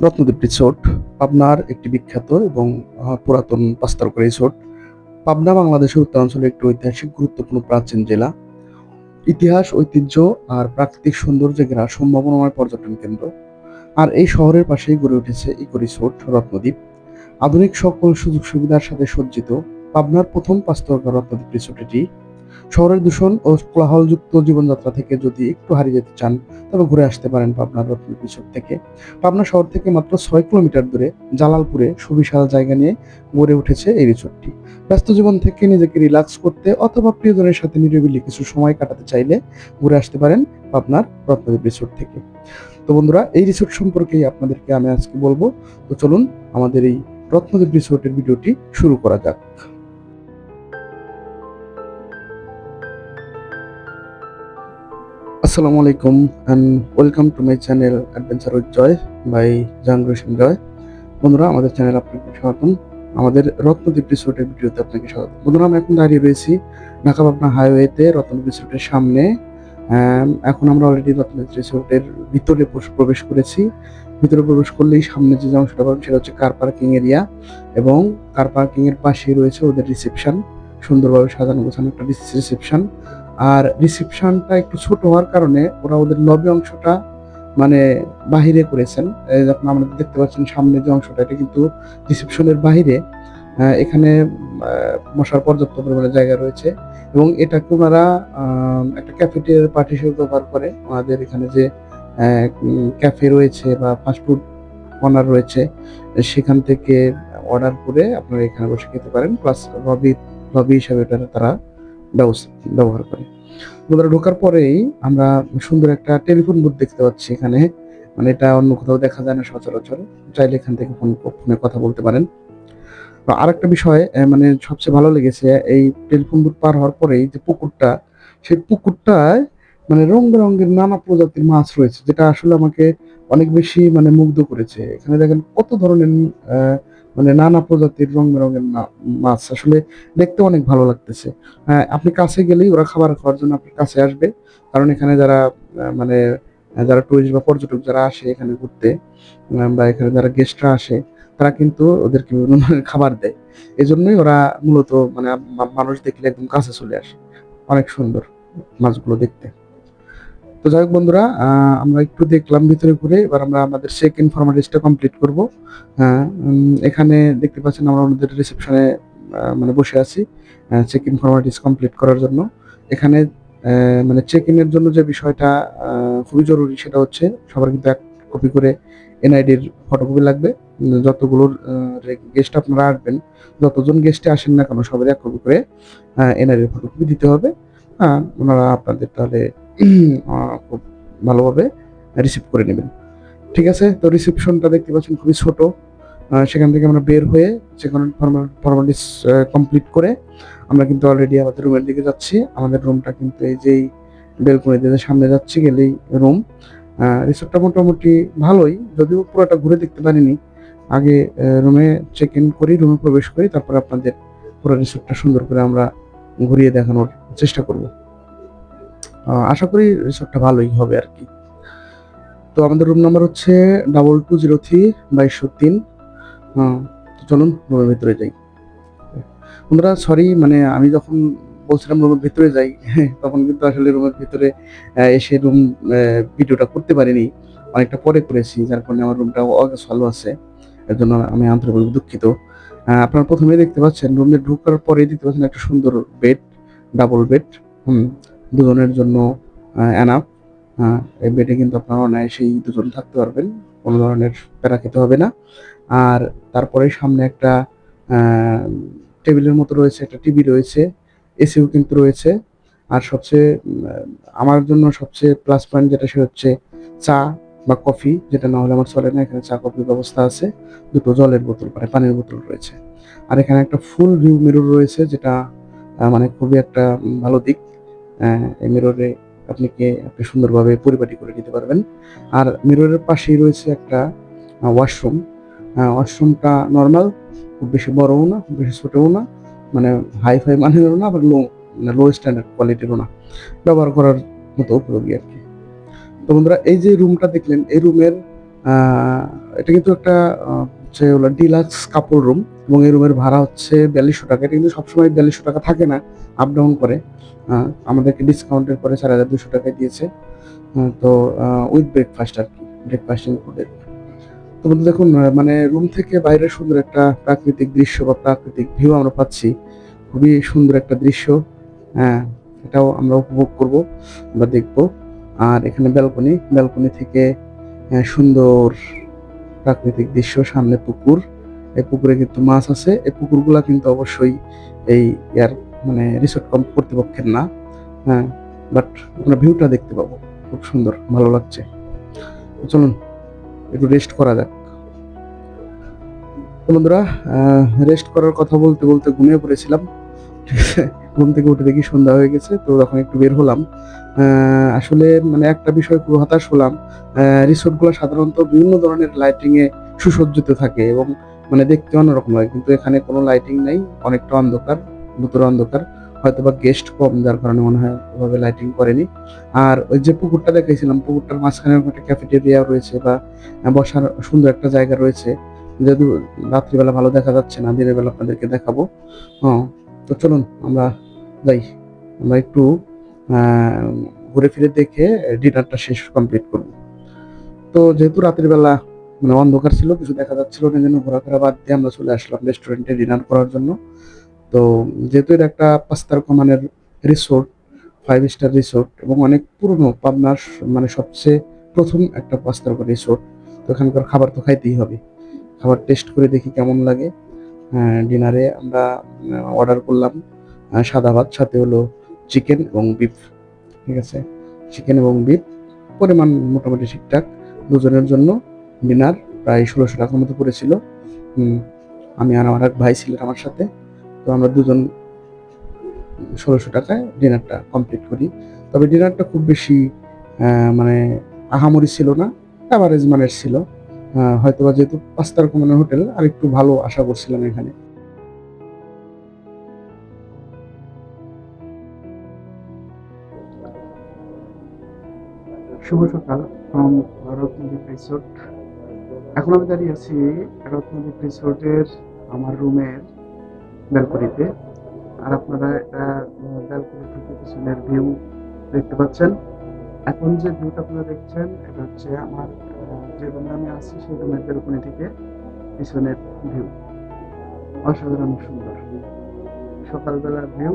Ratnadweep resort, পাবনার একটি বিখ্যাত এবং পুরাতন পাঁচতারকা রিসোর্ট। পাবনা বাংলাদেশের উত্তরাঞ্চলের একটি ঐতিহাসিক গুরুত্বপূর্ণ প্রাচীন জেলা। ইতিহাস, ঐতিহ্য আর প্রাকৃতিক সৌন্দর্যে ঘেরা সম্ভাবনাময় পর্যটন কেন্দ্র। আর এই শহরের পাশেই গড়ে উঠেছে ইকো রিসোর্ট রত্নদ্বীপ আধুনিক সকল সুযোগ সুবিধার সাথে সজ্জিত পাবনার প্রথম পাঁচতারকা রত্নদ্বীপ রিসোর্ট এটি। শহরের দূষণ ও কোলাহলযুক্ত জীবনযাত্রা থেকে যদি একটু হারিয়ে যেতে চান, তবে ঘুরে আসতে পারেন পাবনার রত্নদ্বীপ রিসোর্ট থেকে। পাবনা শহর থেকে মাত্র ছয় কিলোমিটার দূরে জালালপুরে সুবিশাল জায়গা নিয়ে গড়ে উঠেছে এই রিসোর্টটি। ব্যস্ত জীবন থেকে নিজেকে রিল্যাক্স করতে অথবা প্রিয়জনের সাথে নিরিবিলি কিছু সময় কাটাতে চাইলে ঘুরে আসতে পারেন পাবনার রত্নদ্বীপ রিসোর্ট থেকে। তো বন্ধুরা, এই রিসোর্ট সম্পর্কেই আপনাদেরকে আমি আজকে বলব। তো চলুন আমাদের এই রত্নদ্বীপ রিসোর্টের ভিডিওটি শুরু করা যাক। আসসালামু আলাইকুম and welcome to my channel adventure with Joy by Jahangir Hossain Joy বন্ধুরা, আমাদের চ্যানেল আপনাকে স্বাগতম। আমাদের রত্নদ্বীপ রিসোর্টের ভিডিওতে আপনাকে স্বাগত বন্ধুরা, আমি এখন দাঁড়িয়ে রয়েছি ঢাকা পাবনা হাইওয়েতে রত্নদ্বীপ রিসোর্টের সামনে। এখন আমরা অলরেডি রত্নদ্বীপ রিসোর্টের ভিতরে প্রবেশ করেছি। ভিতরে প্রবেশ করলেই সামনে যে অংশটা পাবেন সেটা হচ্ছে কার পার্কিং এরিয়া এবং কার পার্কিং এর পাশেই রয়েছে ওদের রিসেপশন সুন্দরভাবে সাজানো গোছানো একটা রিসেপশন আর রিসেপশনটা একটু ছোট হওয়ার কারণে ওরা ওদের লবি অংশটা মানে বাহিরে করেছেন। এই যে আপনি আমাদের দেখতে পাচ্ছেন সামনে যে অংশটা, এটা কিন্তু রিসেপশনের বাহিরে। এখানে মশার পর্যাপ্ত পরিমাণে জায়গা রয়েছে এবং এটাকে ওনারা একটা ক্যাফেটেরিয়ার পার্টি হিসেবে ব্যবহার করে। ওনাদের এখানে যে ক্যাফে রয়েছে বা ফাস্টফুড কর্নার রয়েছে, সেখান থেকে অর্ডার করে আপনারা এখানে বসে খেতে পারেন। প্লাস লবি লবি হিসাবে এটা তারা ব্যবস্থা ব্যবহার করে। ঢোকার পরেই আমরা সুন্দর একটা টেলিফোন বুথ দেখতে পাচ্ছি এখানে। মানে এটা অন্য কোথাও দেখা যায় না সচরাচর। চাইলে এখান থেকে ফোন ফোনে কথা বলতে পারেন। তো আরেকটা বিষয় মানে সবচেয়ে ভালো লেগেছে এই টেলিফোন বুথ পার হওয়ার পরেই যে পুকুরটা সেই পুকুরটায় মানে রং বেরঙের নানা প্রজাতির মাছ রয়েছে যেটা আসলে আমাকে অনেক বেশি মানে মুগ্ধ করেছে। এখানে দেখেন কত ধরনের আহ, মানে নানা প্রজাতির রং বেরঙের মাছ। আসলে দেখতে অনেক ভালো লাগতেছে। হ্যাঁ, আপনি কাছে গেলেই ওরা খাবার খাওয়ার জন্য আপনার কাছে আসবে। কারণ এখানে যারা মানে যারা টুরিস্ট বা পর্যটক যারা আসে এখানে ঘুরতে বা এখানে যারা গেস্টরা আসে তারা কিন্তু ওদেরকে বিভিন্ন ধরনের খাবার দেয়। এই জন্যই ওরা মূলত মানে মানুষ দেখলে একদম কাছে চলে আসে। অনেক সুন্দর মাছগুলো দেখতে। তো যাই হোক বন্ধুরা আমরা একটু দেখলাম ভিতরে ঘুরে, এবার আমরা আমাদের চেক ইন ফর্মালিটিসটা কমপ্লিট করব। হ্যাঁ এখানে দেখতে পাচ্ছেন আমরা আমাদের রিসেপশনে মানে বসে আছি চেক ইন ফর্মালিটিস কমপ্লিট করার জন্য। এখানে মানে চেক ইনের জন্য যে বিষয়টা খুবই জরুরি সেটা হচ্ছে সবার কিন্তু এক কপি করে এনআইডির ফটোকপি লাগবে। যতগুলোর গেস্ট আপনারা আসবেন, যতজন গেস্টে আসেন না কেন সবার এক কপি করে এনআইডির ফটোকপি দিতে হবে। হ্যাঁ ওনারা আপনাদের তাহলে খুব ভালোভাবে রিসিভ করে নেবেন। ঠিক আছে? তো রিসিপশনটা দেখতে পাচ্ছেন খুবই ছোট। সেখান থেকে আমরা বের হয়ে সেখানে ফর্মালিটিস কমপ্লিট করে আমরা কিন্তু অলরেডি আমাদের রুমের দিকে যাচ্ছি। আমাদের রুমটা কিন্তু এই যেই বেলকনি দিয়ে সামনে যাচ্ছি, গেলেই রুম রিসোর্টটা মোটামুটি ভালোই, যদিও পুরোটা ঘুরে দেখতে পারিনি। আগে রুমে চেক ইন করি রুমে প্রবেশ করি, তারপর আপনাদের পুরো রিসোর্টটা সুন্দর করে আমরা ঘুরিয়ে দেখানোর চেষ্টা করব। আশা করি রিসোর্টটা ভালোই হবে আর কি। তো আমাদের রুম নাম্বার হচ্ছে ডাবল টু জিরো থ্রি বাইশশো তিন চলুন রুমের ভিতরে যাই। বন্ধুরা সরি মানে আমি যখন বলছিলাম রুমের ভিতরে যাই, তখন কিন্তু আসলে রুমের ভিতরে এসে রুম ভিডিওটা করতে পারিনি। অনেকটা পরে করেছি, যার কারণে আমার রুমটা ভালো আছে। এর জন্য আমি আন্তরিকভাবে দুঃখিত। আপনারা প্রথমে দেখতে পাচ্ছেন রুমে ঢোকার পরে দেখতে পাচ্ছেন একটা সুন্দর বেড ডাবল বেড হুম দুজনের জন্য অ্যানাপ এই বেডে কিন্তু আপনারা অনায়াসেই দুজন থাকতে পারবেন, কোনো ধরনের প্যারা খেতে হবে না। আর তারপরে সামনে একটা টেবিলের মতো রয়েছে, একটা টিভি রয়েছে, এসিও কিন্তু রয়েছে। আর সবচেয়ে আমার জন্য সবচেয়ে প্লাস পয়েন্ট যেটা, সে হচ্ছে চা বা কফি, যেটা না হলে আমার চলে না, এখানে চা কফির ব্যবস্থা আছে। দুটো জলের বোতল মানে পানির বোতল রয়েছে। আর এখানে একটা ফুল ভিউ মিরর রয়েছে, যেটা মানে খুবই একটা ভালো দিক। এই মিররে আপনি কে আপনি সুন্দরভাবে পরিপাটি করে নিতে পারবেন। আর মিররের পাশেই রয়েছে একটা ওয়াশরুম ওয়াশরুমটা নর্মাল খুব বেশি বড়ও না, খুব বেশি ছোটও না মানে হাই ফাই মানেরও না, আবার লো লো স্ট্যান্ডার্ড কোয়ালিটিরও না। ব্যবহার করার মতো উপযোগী আর কি। তো বন্ধুরা, এই যে রুমটা দেখলেন, এই রুমের এটা কিন্তু একটা হচ্ছে হলো ডিলাক্স কাপড় রুম এবং এই রুমের ভাড়া হচ্ছে বিয়াল্লিশশো টাকা। এটা কিন্তু সবসময় বিয়াল্লিশশো টাকা থাকে না আপ ডাউন করে। আমাদেরকে ডিসকাউন্টের পরে চার হাজার দুশো টাকায় দিয়েছে। তো উইথ ব্রেকফাস্ট আর কি ব্রেকফাস্ট ইনক্লুডেড তো বন্ধু, দেখুন মানে রুম থেকে বাইরে সুন্দর একটা প্রাকৃতিক দৃশ্য বা প্রাকৃতিক ভিউ আমরা পাচ্ছি। খুবই সুন্দর একটা দৃশ্য। হ্যাঁ এটাও আমরা উপভোগ করব বা দেখব। আর এখানে ব্যালকনি ব্যালকনি থেকে সুন্দর প্রাকৃতিক দৃশ্য সামনে পুকুর। এই পুকুরে কিন্তু মাছ আছে। এই পুকুরগুলা কিন্তু অবশ্যই এই ইয়ার মানে রিসোর্ট কর্তৃপক্ষের না। হ্যাঁ বাট আমরা ভিউটা দেখতে পাবো। খুব সুন্দর, ভালো লাগছে। চলুন, একটু রেস্ট করা যাক। বন্ধুরা রেস্ট করার কথা বলতে বলতে ঘুমিয়ে পড়েছিলাম। ঠিক আছে ঘুম থেকে উঠে দেখি সন্ধ্যা হয়ে গেছে, তো তখন একটু বের হলাম। আসলে মানে একটা বিষয় খুব হতাশ হলাম। রিসোর্টগুলো সাধারণত বিভিন্ন ধরনের লাইটিং এ সুসজ্জিত থাকে এবং মানে দেখতে অন্যরকম হয় কিন্তু এখানে কোনো লাইটিং নেই, অনেকটা অন্ধকার, ভুতুর অন্ধকার। হয়তো বা গেস্ট কম, যার কারণে মনে হয় ওভাবে লাইটিং করেনি। আর ওই যে পুকুরটা দেখাইছিলাম, পুকুরটার মাঝখানে একটা ক্যাফেটেরিয়া রয়েছে বা বসার সুন্দর একটা জায়গা রয়েছে। যেহেতু রাত্রিবেলা ভালো দেখা যাচ্ছে না, দিনের বেলা আপনাদেরকে দেখাবো। হ্যাঁ তো চলুন, আমরা যাই, আমরা একটু ঘুরে ফিরে দেখে ডিনারটা শেষ কমপ্লিট করব। তো যেহেতু রাতের বেলা মানে অন্ধকার ছিল, কিছু দেখা যাচ্ছিল না জন্য ঘোরাফেরা বাদ দিয়ে আমরা চলে আসলাম রেস্টুরেন্টে ডিনার করার জন্য। তো যেহেতু এটা একটা পাস্তার কমানের রিসোর্ট ফাইভ স্টার রিসোর্ট এবং অনেক পুরনো পাবনার মানে সবচেয়ে প্রথম একটা পাঁচ তারকা রিসোর্ট তো এখানকার খাবার তো খাইতেই হবে। খাবার টেস্ট করে দেখি কেমন লাগে। ডিনারে আমরা অর্ডার করলাম। সাদা ভাত সাথে হলো চিকেন এবং বিফ ঠিক আছে? চিকেন এবং বিফ পরিমাণ মোটামুটি ঠিকঠাক। দুজনের জন্য ডিনার প্রায় ষোলোশো টাকার মতো পড়েছিল। আমি আর আমার এক ভাই ছিলেন আমার সাথে। তো আমরা দুজন ষোলোশো টাকায় ডিনারটা কমপ্লিট করি। তবে ডিনারটা খুব বেশি মানে আহামরি ছিল না অ্যাভারেজ মানের ছিল। আহ, হয়তোবা যেহেতু পাঁচ তারকা মানের হোটেল আর একটু ভালো আশা করছিলাম এখানে। শুভ সকাল রিসোর্ট এখন আমি দাঁড়িয়ে আছি রত্নদ্বীপ রিসোর্টের আমার রুমের ব্যালকনিতে আর আপনারা এটা ব্যালকনি থেকে পিছনের ভিউ দেখতে পাচ্ছেন। এখন যে ভিউটা আপনারা দেখছেন, এটা হচ্ছে আমার যে রুমে আমি আছি, সেই রুমের ব্যালকনি থেকে পিছনের ভিউ অসাধারণ সুন্দর। সকালবেলার ভিউ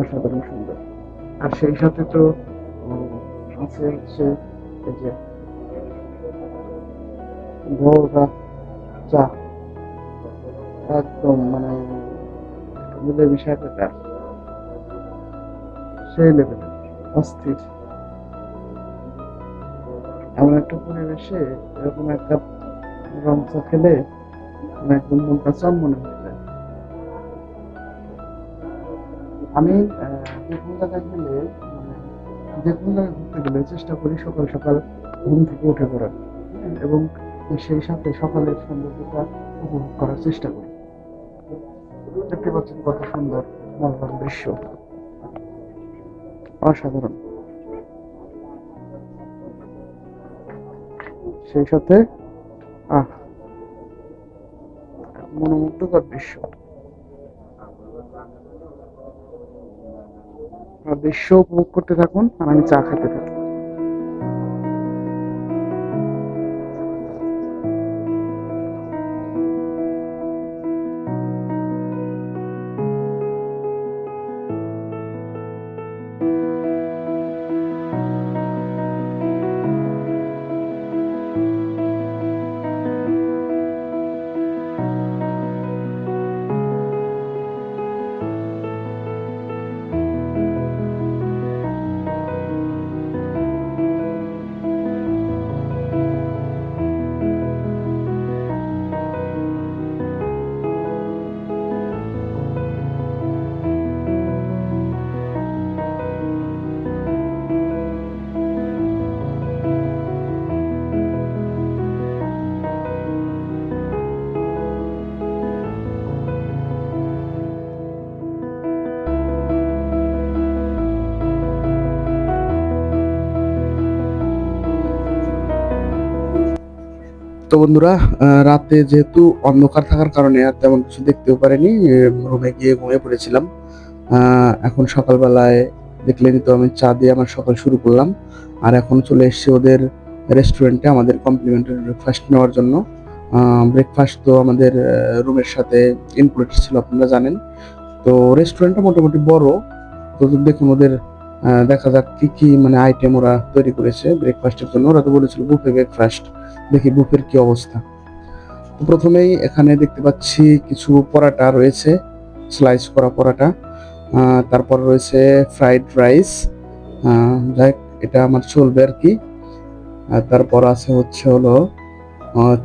অসাধারণ সুন্দর। আর সেই সাথে তো আছে যে ভোররা চা। একদম মানে মিলে বিষয়টা সেই লেভেলের অস্থির। এমন একটা পরিবেশে এরকম এক কাপ রং চা খেলে মানে একদম মনটা চম্মনে হয়ে যায়। আমি আহ, জায়গায় গেলে মানে যে ঘুরতে গেলে চেষ্টা করি সকাল সকাল ঘুম থেকে উঠে পড়ার। এবং সেই সাথে সকালের সৌন্দর্যটা উপভোগ করার চেষ্টা করি। দেখতে পাচ্ছেন কত সুন্দর মনোরম দৃশ্য। অসাধারণ। সেই সাথে, আহ, মনোমুগ্ধকর দৃশ্য। আর দৃশ্য উপভোগ করতে থাকুন আর আমি চা খেতে থাকি। তো বন্ধুরা রাতে যেহেতু অন্ধকার থাকার কারণে আর তেমন কিছু দেখতেও পারিনি রুমে গিয়ে ঘুমিয়ে পড়েছিলাম। এখন সকালবেলায় দেখলেনি তো আমি চা দিয়ে আমার সকাল শুরু করলাম। আর এখন চলে এসেছি ওদের রেস্টুরেন্টে আমাদের কমপ্লিমেন্টারি ব্রেকফাস্ট নেওয়ার জন্য। ব্রেকফাস্ট তো আমাদের রুমের সাথে ইনক্লুডেড ছিল, আপনারা জানেন। তো রেস্টুরেন্টটা মোটামুটি বড়। তো দেখুন ওদের দেখা যাক কি কি মানে আইটেম ওরা তৈরি করেছে ব্রেকফাস্টের জন্য। ওরা তো বলেছিল বুফে ব্রেকফাস্ট দেখি বুফের কি অবস্থা। তো প্রথমেই এখানে দেখতে পাচ্ছি কিছু পরাটা রয়েছে স্লাইস করা পরাটা। তারপর রয়েছে ফ্রাইড রাইস যাই এটা আমার চলবে আর কি। তারপর আছে হচ্ছে হলো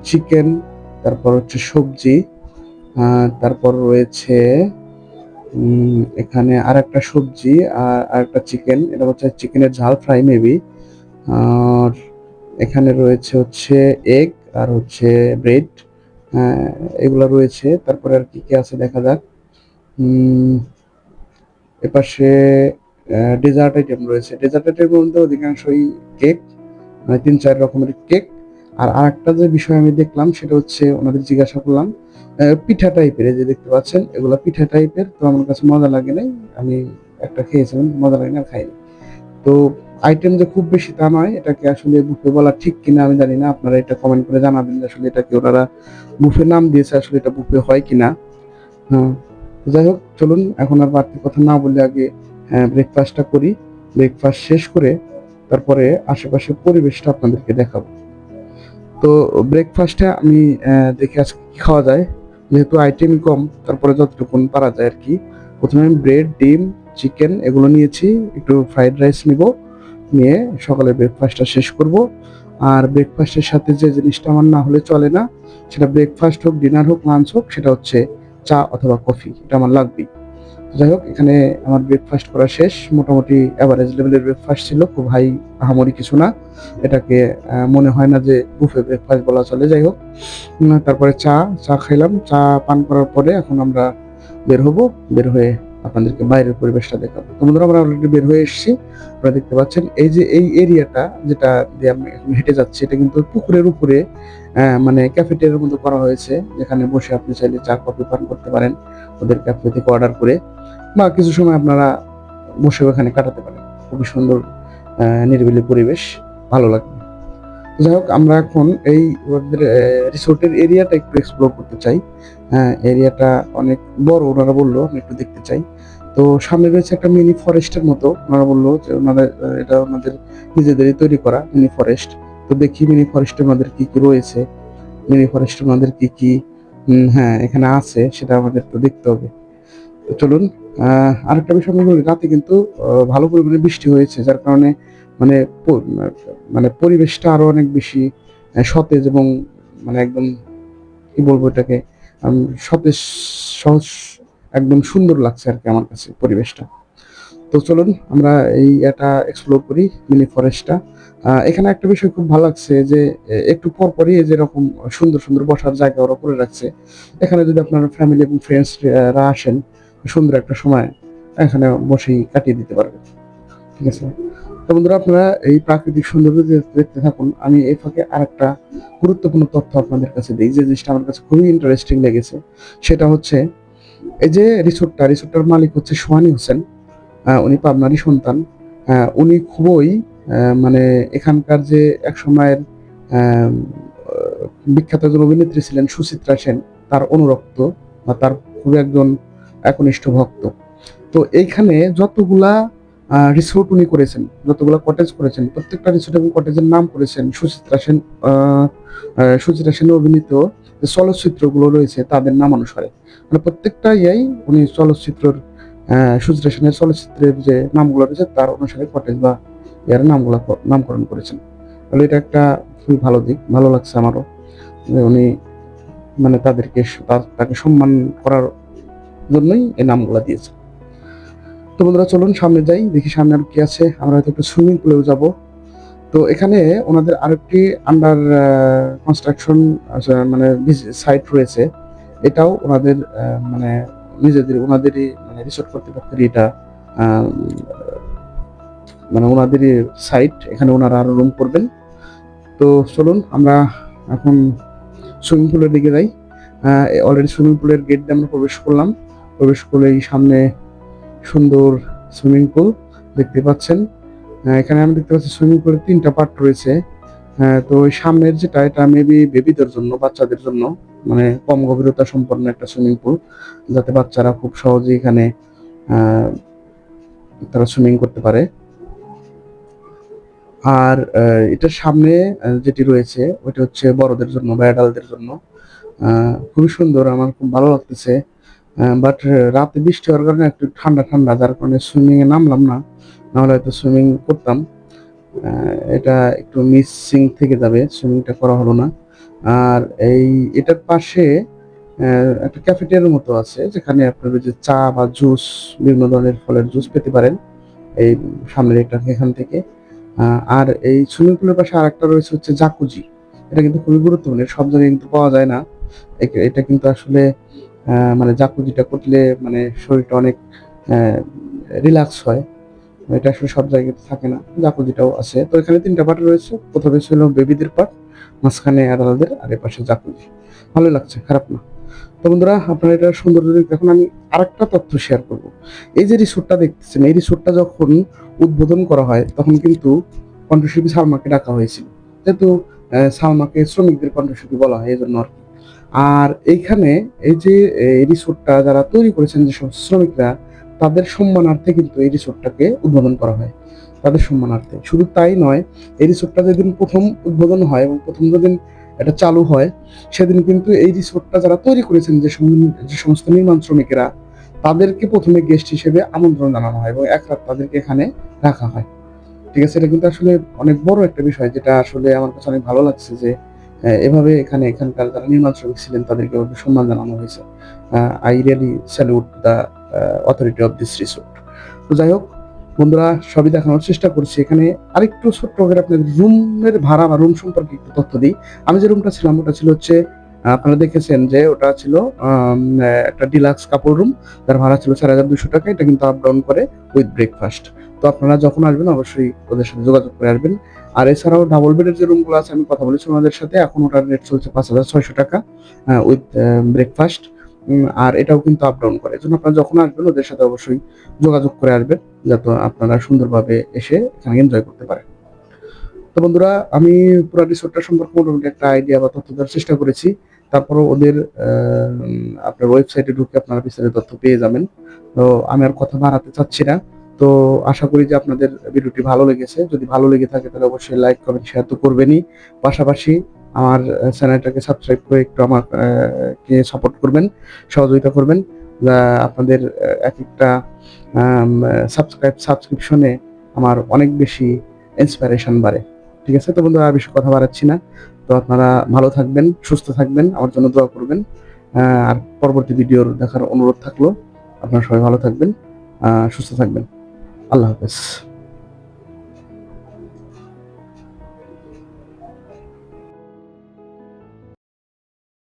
চিকেন তারপর হচ্ছে সবজি। তারপর রয়েছে এখানে আর একটা সবজি আর একটা চিকেন। এটা হচ্ছে চিকেনের ঝাল ফ্রাই, মেবি। আর এখানে রয়েছে হচ্ছে এগ আর হচ্ছে ব্রেড। এগুলো রয়েছে। তারপরে আর কি কি আছে দেখা যাক। এপাশে ডেজার্ট আইটেম রয়েছে। ডেজার্ট আইটেম মধ্যে অধিকাংশই কেক মানে তিন চার রকমের কেক আর আরেকটা যে বিষয় আমি দেখলাম, সেটা হচ্ছে ওনাদের জিজ্ঞাসা করলাম পিঠা টাইপের এই যে দেখতে পাচ্ছেন, এগুলো পিঠা টাইপের তো আমার কাছে মজা লাগে নাই, আমি একটা খেয়েছিলাম মজা লাগে না, খাইনি। তো আইটেম যে খুব বেশি তা নয়, এটাকে আসলে বুফে বলা ঠিক কিনা আমি জানি না, আপনারা এটা কমেন্ট করে জানাবেন আসলে এটাকে ওনারা বুফে নাম দিয়েছে, আসলে এটা বুফে হয় কিনা। হ্যাঁ যাই হোক, চলুন, এখন আর বাড়তি কথা না বলে আগে ব্রেকফাস্টটা করি। ব্রেকফাস্ট শেষ করে, তারপরে আশেপাশে পরিবেশটা আপনাদেরকে দেখাবো। তো ব্রেকফাস্টে আমি দেখি আজকে কি খাওয়া যায়? যেহেতু আইটেম কম, তারপরে যতটুকুন পারা যায় আর কি, প্রথমে ব্রেড, ডিম, চিকেন এগুলো নিয়েছি, একটু ফ্রাইড রাইস নিব, নিয়ে সকালে ব্রেকফাস্টটা শেষ করব। আর ব্রেকফাস্টের সাথে যে জিনিসটা আমার না হলে চলে না, সেটা ব্রেকফাস্ট হোক ডিনার হোক লাঞ্চ হোক, সেটা হচ্ছে চা অথবা কফি, এটা আমার লাগবেই। যাই হোক, এখানে আমার ব্রেকফাস্ট করা শেষ। মোটামুটি অ্যাভারেজ লেভেলের ব্রেকফাস্ট ছিল, খুব হাই আহামরি কিছু না। এটাকে মনে হয় না যে বুফে ব্রেকফাস্ট বলা চলে। যাই হোক তারপরে চা চা খাইলাম। চা পান করার পরে এখন আমরা বের হব। বের হয়ে আপনাদেরকে বাইরের পরিবেশটা দেখাবো। তো বন্ধুরা, আমরা অলরেডি বের হয়ে এসেছি। আপনারা দেখতে পাচ্ছেন, এই যে এই এরিয়াটা যেটা দিয়ে আমি এখন হেঁটে যাচ্ছি, এটা কিন্তু পুকুরের উপরে মানে ক্যাফেটেরিয়ার মতো করা হয়েছে। যেখানে বসে আপনি চাইলে চা, কফি পান করতে পারেন। ওদের ক্যাফে থেকে অর্ডার করে। বা কিছু সময় আপনারা বসে ওখানে কাটাতে পারেন। খুবই সুন্দর নিরিবিলি পরিবেশ, ভালো লাগবে। যাই হোক, আমরা এখন এই রিসোর্টের এরিয়াটা একটু এক্সপ্লোর করতে চাই। হ্যাঁ এরিয়াটা অনেক বড়, ওনারা বলল, আমি একটু দেখতে চাই। তো সামনে রয়েছে একটা মিনি ফরেস্টের মতো, ওনারা বলল যে ওনাদের এটা ওনাদের নিজেদেরই তৈরি করা মিনি ফরেস্ট তো দেখি মিনি ফরেস্টের মধ্যে কি কি রয়েছে। মিনি ফরেস্টের মধ্যে কি কি হ্যাঁ এখানে আছে, সেটা আমাদের তো দেখতে হবে। তো চলুন আরেকটা বিষয় আমি বলি, রাতে কিন্তু ভালো পরিমাণে বৃষ্টি হয়েছে, যার কারণে মানে মানে পরিবেশটা আরও অনেক বেশি সতেজ এবং মানে একদম কি বলব এটাকে সতেজ, সহজ, একদম সুন্দর লাগছে আর কি আমার কাছে পরিবেশটা। তো চলুন, আমরা এই এটা এক্সপ্লোর করি, মিনি ফরেস্টটা এখানে একটা বিষয় খুব ভালো লাগছে যে একটু পর পরই যেরকম সুন্দর সুন্দর বসার জায়গা ওরা করে রাখছে। এখানে যদি আপনার ফ্যামিলি এবং ফ্রেন্ডসরা আসেন সুন্দর একটা সময় এখানে বসেই কাটিয়ে দিতে পারবেন ঠিক আছে? তো বন্ধুরা, আপনারা এই প্রাকৃতিক সৌন্দর্য দেখতে- থাকুন, আমি এই ফাঁকে আর একটা গুরুত্বপূর্ণ তথ্য আপনাদের কাছে দিই। যে জিনিসটা আমার কাছে খুবই ইন্টারেস্টিং লেগেছে, সেটা হচ্ছে এই যে রিসোর্টটা, রিসোর্টটার মালিক হচ্ছে সোহানি হোসেন। উনি পাবনারই সন্তান। উনি খুবই মানে এখানকার যে এক সময়ের বিখ্যাত একজন অভিনেত্রী ছিলেন সুচিত্রা সেন, তার অনুরক্ত বা তার খুবই একজন একনিষ্ঠ ভক্ত তো এইখানে যতগুলা রিসোর্ট উনি করেছেন, যতগুলা কটেজ করেছেন, প্রত্যেকটা রিসোর্ট এবং কটেজের নাম করেছেন সুচিত্রা সেন সুচিত্রা সেন অভিনীত চলচ্চিত্রগুলো রয়েছে তাদের নাম অনুসারে। মানে প্রত্যেকটা ইয়াই উনি চলচ্চিত্রের সুচিত্রা সেনের চলচ্চিত্রের যে নামগুলো রয়েছে তার অনুসারে কটেজ বা ইয়ার নামগুলো নামকরণ করেছেন। তাহলে এটা একটা খুবই ভালো দিক, ভালো লাগছে আমারও। উনি মানে তাদেরকে তাকে সম্মান করার জন্যই এই নামগুলো দিয়েছে। তো বন্ধুরা, চলুন সামনে যাই, দেখি সামনে আর কি আছে। আমরা হয়তো একটু সুইমিং পুলেও যাব। তো এখানে ওনাদের আরেকটি আন্ডার কনস্ট্রাকশন মানে সাইট রয়েছে। এটাও ওনাদের মানে নিজেদের, ওনাদেরই মানে রিসোর্ট কর্তৃপক্ষের এটা মানে ওনাদেরই সাইট এখানে ওনারা আরও রুম করবেন। তো চলুন, আমরা এখন সুইমিং পুলের দিকে যাই। অলরেডি সুইমিং পুলের গেট দিয়ে আমরা প্রবেশ করলাম। প্রবেশ করলেই সামনে সুন্দর সুইমিং পুল দেখতে পাচ্ছেন। এখানে আমি দেখতে পাচ্ছি সুইমিং পুলের তিনটা পার্ট রয়েছে। তো ওই সামনের যেটা, এটা মেবি বেবিদের জন্য, বাচ্চাদের জন্য মানে কম গভীরতা সম্পন্ন একটা সুইমিং পুল, যাতে বাচ্চারা খুব সহজেই এখানে তারা সুইমিং করতে পারে। আর এটার সামনে যেটি রয়েছে, ওইটা হচ্ছে বড়দের জন্য বা অ্যাডাল্টদের জন্য। খুবই সুন্দর, আমার খুব ভালো লাগতেছে। বাট রাতে বৃষ্টি হওয়ার কারণে একটু ঠান্ডা ঠান্ডা, যার কারণে সুইমিং এ নামলাম না, নাহলে হয়তো সুইমিং করতাম। এটা একটু মিসিং থেকে যাবে সুইমিংটা করা হলো না। আর এই, এটার পাশে একটা ক্যাফেটেরিয়ার মতো আছে, যেখানে আপনার যে চা বা জুস বিভিন্ন ধরনের ফলের জুস পেতে পারেন, এই সামনের এটা, এখান থেকে। আর এই সুইমিং পুলের পাশে আরেকটা রয়েছে হচ্ছে জাকুজি এটা কিন্তু খুবই গুরুত্বপূর্ণ, সব জায়গায় কিন্তু পাওয়া যায় না। এটা কিন্তু আসলে মানে জাকুজিটা করলে মানে শরীরটা অনেক রিল্যাক্স হয়। এটা আসলে সব জায়গাতে থাকে না জাকুজিটাও আছে। তো এখানে তিনটা পার্ট রয়েছে। প্রথমে ছিল বেবিদের পার্ট মাঝখানে অ্যাডাল্টদের আর এর পাশে জাকুজি ভালো লাগছে, খারাপ না। তো বন্ধুরা, আপনারা এটা সুন্দর যদি এখন আমি আরেকটা তথ্য শেয়ার করব। এই যে রিসোর্টটা দেখতেছেন, এই রিসোর্টটা যখন উদ্বোধন করা হয়, তখন কিন্তু কণ্ঠশিল্পী সালমাকে ডাকা হয়েছিল। যেহেতু সালমাকে শ্রমিকদের কণ্ঠশিল্পী বলা হয় এই জন্য আর কি। আর এইখানে এই যে, এই রিসোর্টটা যারা তৈরি করেছেন যে সমস্ত শ্রমিকরা, তাদের সম্মানার্থে কিন্তু এই রিসোর্টটাকে উদ্বোধন করা হয়। তাদের সম্মানার্থে। শুধু তাই নয়, এই রিসোর্টটা যেদিন প্রথম উদ্বোধন হয় এবং প্রথম যেদিন এটা চালু হয়, সেদিন কিন্তু এই রিসোর্টটা যারা তৈরি করেছেন যে যে সমস্ত নির্মাণ শ্রমিকেরা, তাদেরকে প্রথমে গেস্ট হিসেবে আমন্ত্রণ জানানো হয় এবং এক রাত তাদেরকে এখানে রাখা হয়। ঠিক আছে? এটা কিন্তু আসলে অনেক বড় একটা বিষয় যেটা আসলে আমার কাছে অনেক ভালো লাগছে যে এভাবে এখানে এখানকার যারা নির্মাণ শ্রমিক ছিলেন, তাদেরকে সম্মান জানানো হয়েছে। I really salute the authority of this resort তো যাই হোক, বন্ধুরা, সবই দেখানোর চেষ্টা করছি। এখানে আরেকটু ছোট্ট করে আপনাদের রুমের ভাড়া বা রুম সম্পর্কে একটু তথ্য দিই। আমি যে রুমটা ছিলাম, ওটা ছিল হচ্ছে আপনারা দেখেছেন যে ওটা ছিল একটা ডিলাক্স কাপড় রুম তার ভাড়া ছিল চার হাজার দুশো টাকা। এটা কিন্তু আপ ডাউন করে উইথ ব্রেকফাস্ট তো আপনারা যখন আসবেন, অবশ্যই ওদের সাথে যোগাযোগ করে আসবেন। আর এছাড়াও ডাবল বেডের যে রুমগুলো আছে, আমি কথা বলেছি ওনাদের সাথে, এখন ওটার রেট চলছে পাঁচ হাজার ছয়শো টাকা উইথ ব্রেকফাস্ট আর এটাও কিন্তু আপ ডাউন করে। এজন্য আপনারা যখন আসবেন, ওদের সাথে অবশ্যই যোগাযোগ করে আসবেন, যাতে আপনারা সুন্দরভাবে এসে এখানে এনজয় করতে পারেন। তো বন্ধুরা, আমি পুরো রিসোর্টটা সম্পর্কে মোটামুটি একটা আইডিয়া বা তথ্য দেওয়ার চেষ্টা করেছি। তারপরও ওদের আপনার ওয়েবসাইটে ঢুকে আপনারা বিস্তারিত তথ্য পেয়ে যাবেন। তো আমি আর কথা বাড়াতে চাচ্ছি না। তো আশা করি যে আপনাদের ভিডিওটি ভালো লেগেছে। যদি ভালো লেগে থাকে তাহলে অবশ্যই লাইক কমেন্ট শেয়ার তো করবেনই। পাশাপাশি আমার চ্যানেলটাকে সাবস্ক্রাইব করে একটু আমার কে সাপোর্ট করবেন, সহযোগিতা করবেন। আপনাদের এক একটা সাবস্ক্রাইব সাবস্ক্রিপশনে আমার অনেক বেশি ইন্সপিরেশন বাড়ে। ঠিক আছে? তো বন্ধুরা, আর বেশি কথা বাড়াচ্ছি না। তো আপনারা ভালো থাকবেন, সুস্থ থাকবেন, আমার জন্য দোয়া করবেন। আর পরবর্তী ভিডিওর দেখার অনুরোধ থাকল। আপনারা সবাই ভালো থাকবেন সুস্থ থাকবেন। আল্লাহ হাফেজ